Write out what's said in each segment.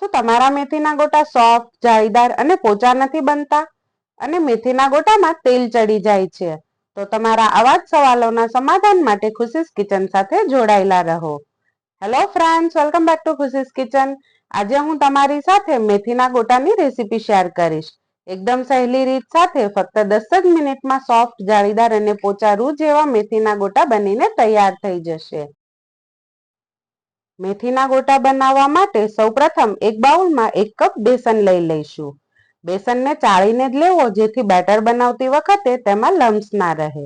શું તમારા મેથીના ગોટા સોફ્ટ જાળીદાર અને પોચા નથી બનતા? અને મેથીના ગોટામાં તેલ ચડી જાય છે. તો તમારા આવા જ સવાલોના સમાધાન માટે ખુશીસ કિચન સાથે જોડાયેલા રહો. Hello friends welcome back to Khushi's kitchen. આજે હું તમારી સાથે મેથીના ગોટાની રેસીપી શેર કરીશ. એકદમ સહેલી રીત સાથે ફક્ત દસ જ મિનિટમાં સોફ્ટ જાળીદાર અને પોચા રૂ જેવા મેથીના ગોટા બનીને તૈયાર થઈ જશે. મેથીના ગોટા બનાવવા માટે સૌપ્રથમ એક બાઉલમાં એક કપ બેસન લઈ લઈશું. બેસનને ચાળીને જ લેવો, જેથી બેટર બનાવતી વખતે તેમાં લમ્સ ના રહે.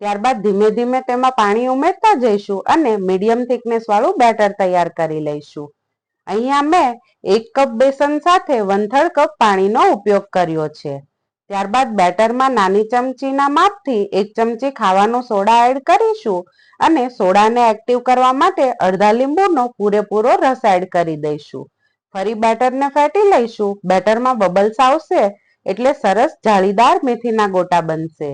ત્યારબાદ ધીમે ધીમે તેમાં પાણી ઉમેરતા જઈશું અને મીડિયમ થિકનેસ વાળું બેટર તૈયાર કરી લઈશું. અહીંયા મેં એક કપ બેસન સાથે વન થર્ડ કપ પાણીનો ઉપયોગ કર્યો છે. ત્યારબાદ બેટરમાં નાની ચમચીના માપથી એક ચમચી ખાવાનો સોડા એડ કરીશું અને સોડાને એક્ટિવ કરવા માટે અડધા લીંબુનો પૂરેપૂરો રસ એડ કરી દઈશું. ફરી બેટરને ફેટી લઈશું. બેટરમાં બબલ્સ આવશે એટલે સરસ જાળીદાર મેથીના ગોટા બનશે.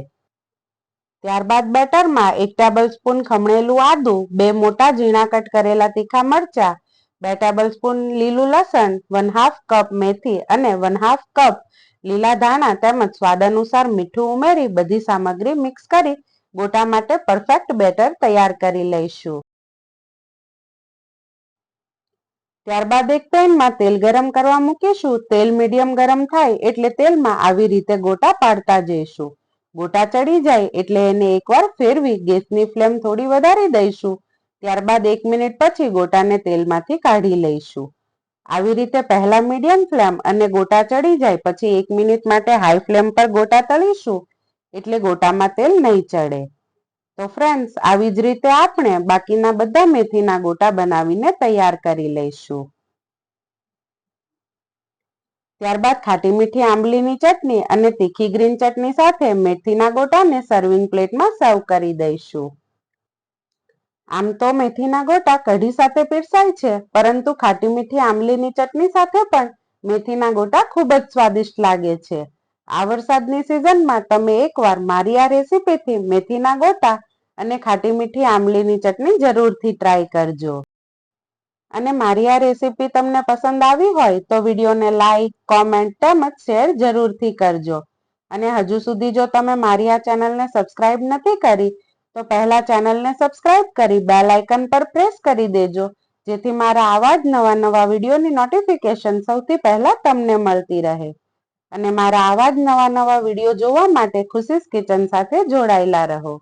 ત્યારબાદ બેટરમાં એક ટેબલ સ્પૂન ખમણેલું આદું, બે મોટા ઝીણા કટ કરેલા તીખા મરચા, બે ટેબલ સ્પૂન લીલું લસણ વન હાફ કપ મેથી અને વન હાફ કપ લીલા ધાણા તેમજ સ્વાદ અનુસાર મીઠું ઉમેરી બધી સામગ્રી મિક્સ કરી ગોટા માટે પરફેક્ટ બેટર તૈયાર કરી લઈશું. ત્યારબાદ એક પેનમાં તેલ ગરમ કરવા મૂકીશું. તેલ મીડિયમ ગરમ થાય એટલે તેલમાં આવી રીતે ગોટા પાડતા જઈશું. ગોટા ચડી જાય એટલે એને એકવાર ફેરવી ગેસની ફ્લેમ થોડી વધારી દઈશું. ત્યારબાદ એક મિનિટ પછી ગોટાને તેલમાંથી કાઢી લઈશું. આવી રીતે પહેલા મીડિયમ ફ્લેમ અને ગોટા ચડી જાય, પછી એક મિનિટ માટે હાઈ ફ્લેમ પર ગોટા તળીશું, એટલે ગોટામાં તેલ નહીં ચડે. તો ફ્રેન્ડ્સ આવી જ રીતે આપણે બાકીના બધા મેથીના ગોટા બનાવીને તૈયાર કરી લઈશું. ત્યારબાદ ખાટી મીઠી આંબલીની ચટણી અને તીખી ગ્રીન ચટણી સાથે મેથીના ગોટાને સર્વિંગ પ્લેટમાં સર્વ કરી દઈશું. આમ તો મેથીના ગોટા કઢી સાથે પીરસાય છે, પરંતુ ખાટી મીઠી આંબલીની ચટણી સાથે પણ મેથીના ગોટા ખૂબ જ સ્વાદિષ્ટ લાગે છે. આ વરસાદની સિઝનમાં તમે એકવાર મારી આ રેસીપીથી મેથીના ગોટા અને ખાટી મીઠી આંબલીની ચટણી જરૂરથી ટ્રાય કરજો. અને મારી આ રેસીપી તમને પસંદ આવી હોય તો વિડીયોને લાઈક, કોમેન્ટ તેમજ શેર જરૂરથી કરજો. અને હજુ સુધી જો તમે મારી આ ચેનલને સબસ્ક્રાઇબ નથી કરી તો પહેલા ચેનલને સબસ્ક્રાઇબ કરી બેલ આઇકન પર પ્રેસ કરી દેજો, જેથી મારા આવા જ નવા નવા વિડીયોની નોટિફિકેશન સૌથી પહેલા તમને મળતી રહે. અને મારા આવા જ નવા નવા વીડિયો જોવા માટે ખુશીસ કિચન સાથે જોડાયેલા રહો.